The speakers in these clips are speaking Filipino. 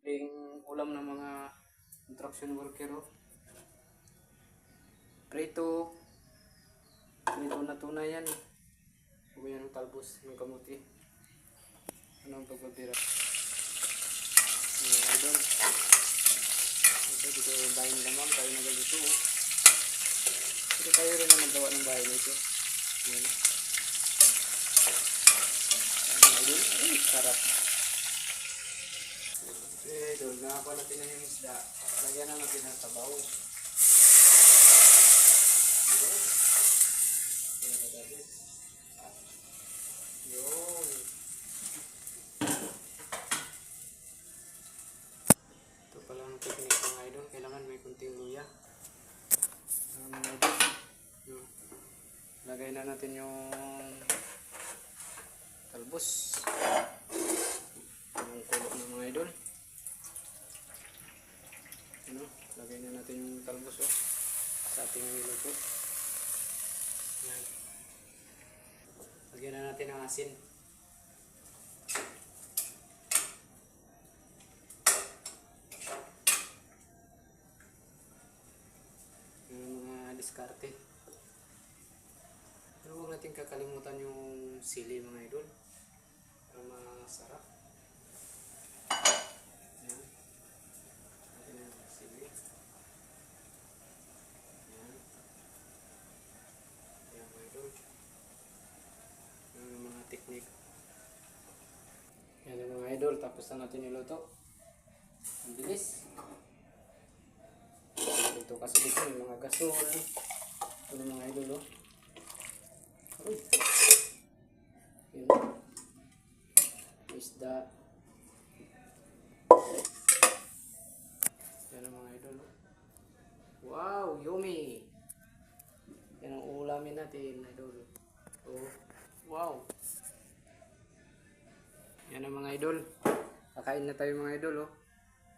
simpleng ulam ng mga construction worker. Oh. Prito. Prito na tuna yan. Huwag yan ang talbos ng kamuti. Ano ang pagbabira? Mga idol. Ito dito yung bahay nila ma'am. Tayo nagalito. Oh. Ito tayo rin ang nagawa ng bahay nito. Yan. Mga idol. Ay, sarap. Eh, doon, nakakuha natin na yung isda. Lagyan na natin ng sabaw. Pala. Lagay na natin yung talbos. Yung kulo ng mga idol. Ano, lagay na natin yung talbos oh, sa ating niluto. Yan. Lagyan na natin ang asin. Yung mga diskarte. Pero huwag natin kakalimutan yung sili mga idol. Para masarap. Yan. Natin yung sili. Yan. Yan mga idol. Yan yung mga teknik. Yan yung mga idol. Tapos na natin niluto. Ang bilis. Ito kasi dito yung mga gasol. Ito yung mga idol oh. Uy. Yun. Isda. Yan ang mga idol. oh. Wow, yummy! Yan ang ulamin natin, idol. Yan ang mga idol. Kakain na tayo mga idol, oh.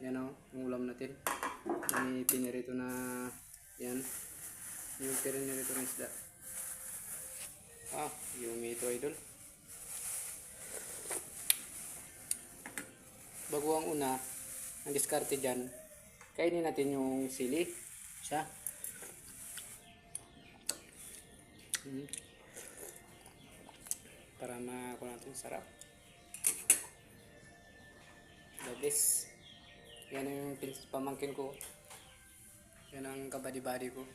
Yan ang ulam natin. May pinirito na, yan. Yung pinirito na isda. Ah, yummy ito, idol. Bago ang una, ang diskarte dyan, kainin natin yung sili. Siya. Mm. Para makakuha natin sarap. The best. Yan pins- pamangkin ko. Yan ang kabadi-badi ko.